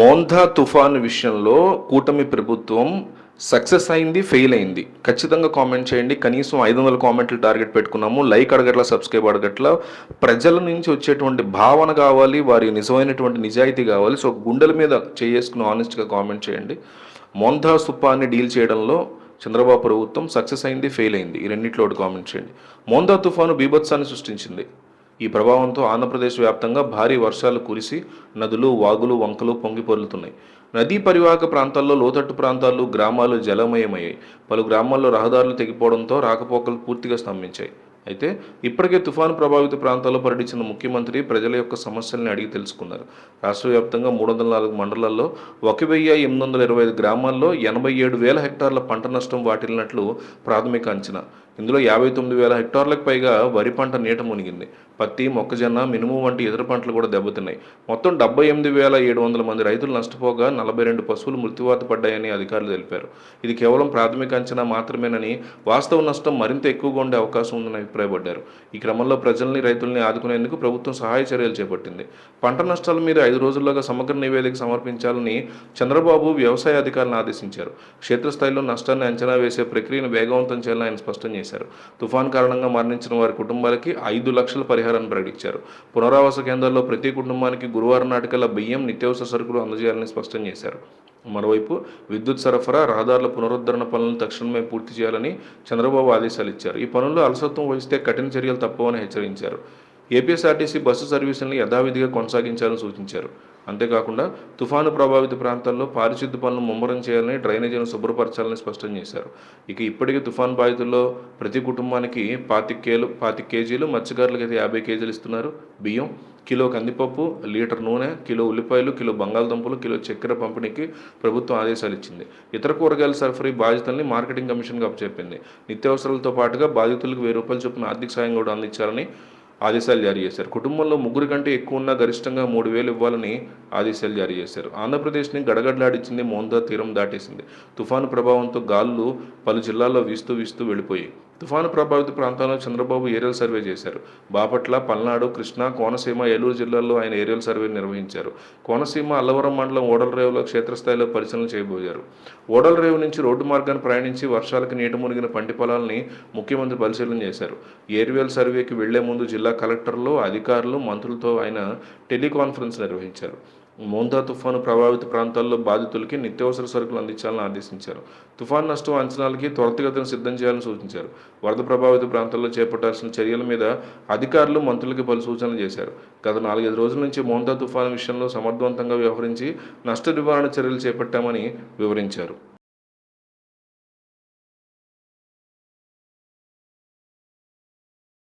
మోంధా తుఫాన్ విషయంలో కూటమి ప్రభుత్వం సక్సెస్ అయింది ఫెయిల్ అయింది. ఖచ్చితంగా కామెంట్ చేయండి. కనీసం ఐదు వందల కామెంట్లు టార్గెట్ పెట్టుకున్నాము. లైక్ అడగట్ల సబ్స్క్రైబ్ అడగట్ల. ప్రజల నుంచి వచ్చేటువంటి భావన కావాలి వారి నిజమైనటువంటి నిజాయితీ కావాలి. సో గుండెల మీద చేసుకుని ఆనెస్ట్గా కామెంట్ చేయండి. మోంధా తుఫాన్ని డీల్ చేయడంలో చంద్రబాబు ప్రభుత్వం సక్సెస్ అయింది ఫెయిల్ అయింది. ఈ రెండింటిలో ఒకటి కామెంట్ చేయండి. మోందా తుఫాను బీభత్సాన్ని సృష్టించింది. ఈ ప్రభావంతో ఆంధ్రప్రదేశ్ వ్యాప్తంగా భారీ వర్షాలు కురిసి నదులు వాగులు వంకలు పొంగి పొర్లుతున్నాయి. నదీ పరివాహక ప్రాంతాల్లో లోతట్టు ప్రాంతాలు గ్రామాలు జలమయమయ్యాయి. పలు గ్రామాల్లో రహదారులు తెగిపోవడంతో రాకపోకలు పూర్తిగా స్తంభించాయి. అయితే ఇప్పటికే తుఫాను ప్రభావిత ప్రాంతాల్లో పర్యటించిన ముఖ్యమంత్రి ప్రజల యొక్క సమస్యల్ని అడిగి తెలుసుకున్నారు. రాష్ట్ర వ్యాప్తంగా మూడు వందల నాలుగు మండలాల్లో ఒక వెయ్యి ఎనిమిది వందల ఇరవై ఐదు గ్రామాల్లో ఎనభై ఏడు వేల హెక్టార్ల పంట నష్టం వాటిల్లినట్లు ప్రాథమిక అంచనా. ఇందులో యాభై తొమ్మిది వేల హెక్టార్లకు పైగా వరి పంట నీట మునిగింది. పత్తి మొక్కజొన్న మినుము వంటి ఇతర పంటలు కూడా దెబ్బతిన్నాయి. మొత్తం డెబ్బై ఎనిమిది వేల ఏడు వందల మంది రైతులు నష్టపోగా నలభై రెండు పశువులు మృత్యువాత పడ్డాయని అధికారులు తెలిపారు. ఇది కేవలం ప్రాథమిక అంచనా మాత్రమేనని వాస్తవ నష్టం మరింత ఎక్కువగా ఉండే అవకాశం ఉందని అభిప్రాయపడ్డారు. ఈ క్రమంలో ప్రజల్ని రైతుల్ని ఆదుకునేందుకు ప్రభుత్వం సహాయ చర్యలు చేపట్టింది. పంట నష్టాల మీద ఐదు రోజుల్లోగా సమగ్ర నివేదిక సమర్పించాలని చంద్రబాబు వ్యవసాయ అధికారులను ఆదేశించారు. క్షేత్రస్థాయిలో నష్టాన్ని అంచనా వేసే ప్రక్రియను వేగవంతం చేయాలని ఆయన స్పష్టం చేశారు. తుఫాన్ కారణంగా మరణించిన వారి కుటుంబాలకి ఐదు లక్షల పరిహారాన్ని ప్రకటించారు. పునరావాస కేంద్రాల్లో ప్రతి కుటుంబానికి గురువారం నాటికల్లా బియ్యం నిత్యావసర సరుకులు అందజేయాలని స్పష్టం చేశారు. మరోవైపు విద్యుత్ సరఫరా రహదారుల పునరుద్ధరణ పనులను తక్షణమే పూర్తి చేయాలని చంద్రబాబు ఆదేశాలు ఇచ్చారు. ఈ పనుల్లో అలసత్వం వహిస్తే కఠిన చర్యలు తప్పవని హెచ్చరించారు. ఏపీఎస్ఆర్టీసీ బస్సు సర్వీసులను యథావిధిగా కొనసాగించాలని సూచించారు. అంతేకాకుండా తుఫాను ప్రభావిత ప్రాంతాల్లో పారిశుద్ధ పనులు ముమ్మరం చేయాలని డ్రైనేజీలను శుభ్రపరచాలని స్పష్టం చేశారు. ఇక ఇప్పటికే తుఫాన్ బాధితుల్లో ప్రతి కుటుంబానికి పాతిక కేలు పాతిక కేజీలు మత్స్యకారులకు అయితే యాభై కేజీలు ఇస్తున్నారు. బియ్యం కిలో కందిపప్పు లీటర్ నూనె కిలో ఉల్లిపాయలు కిలో బంగాళదుంపలు కిలో చక్కెర పంపిణీకి ప్రభుత్వం ఆదేశాలు ఇచ్చింది. ఇతర కూరగాయల సరఫరీ బాధితుల్ని మార్కెటింగ్ కమిషన్గా అప్పచెప్పింది నిత్యావసరాలతో పాటుగా బాధితులకు వెయ్యి రూపాయలు చొప్పున ఆర్థిక సాయం కూడా అందించాలని ఆదేశాలు జారీ చేశారు. కుటుంబంలో ముగ్గురు కంటే ఎక్కువ ఉన్న గరిష్టంగా మూడు వేలు ఇవ్వాలని ఆదేశాలు జారీ చేశారు. ఆంధ్రప్రదేశ్ని గడగడలాడించింది మోందా తీరం దాటేసింది. తుఫాను ప్రభావంతో గాలులు పలు జిల్లాల్లో వీస్తూ వీస్తూ వెళ్ళిపోయాయి. తుఫాను ప్రభావిత ప్రాంతాల్లో చంద్రబాబు ఏరియల్ సర్వే చేశారు. బాపట్ల పల్నాడు కృష్ణా కోనసీమ ఏలూరు జిల్లాల్లో ఆయన ఏరియల్ సర్వే నిర్వహించారు. కోనసీమ అల్లవరం మండలం ఓడల రేవులో క్షేత్రస్థాయిలో పరిశీలన చేయబోయారు. ఓడల రేవు నుంచి రోడ్డు మార్గాన్ని ప్రయాణించి వర్షాలకు నీట మునిగిన పంటి పొలాలని ముఖ్యమంత్రి పరిశీలన చేశారు. ఏరియల్ సర్వేకి వెళ్ళే ముందు జిల్లా కలెక్టర్లు అధికారులు మంత్రులతో ఆయన టెలికాన్ఫరెన్స్ నిర్వహించారు. మోందా తుఫాను ప్రభావిత ప్రాంతాల్లో బాధితులకి నిత్యావసర సరుకులు అందించాలని ఆదేశించారు. తుఫాన్ నష్టం అంచనాలకి త్వరితగతిన సిద్ధం చేయాలని సూచించారు. వరద ప్రభావిత ప్రాంతాల్లో చేపట్టాల్సిన చర్యల మీద అధికారులు మంత్రులకి పలు సూచనలు చేశారు. గత నాలుగైదు రోజుల నుంచి మోందా తుఫాను విషయంలో సమర్థవంతంగా వ్యవహరించి నష్ట నివారణ చర్యలు చేపట్టామని వివరించారు.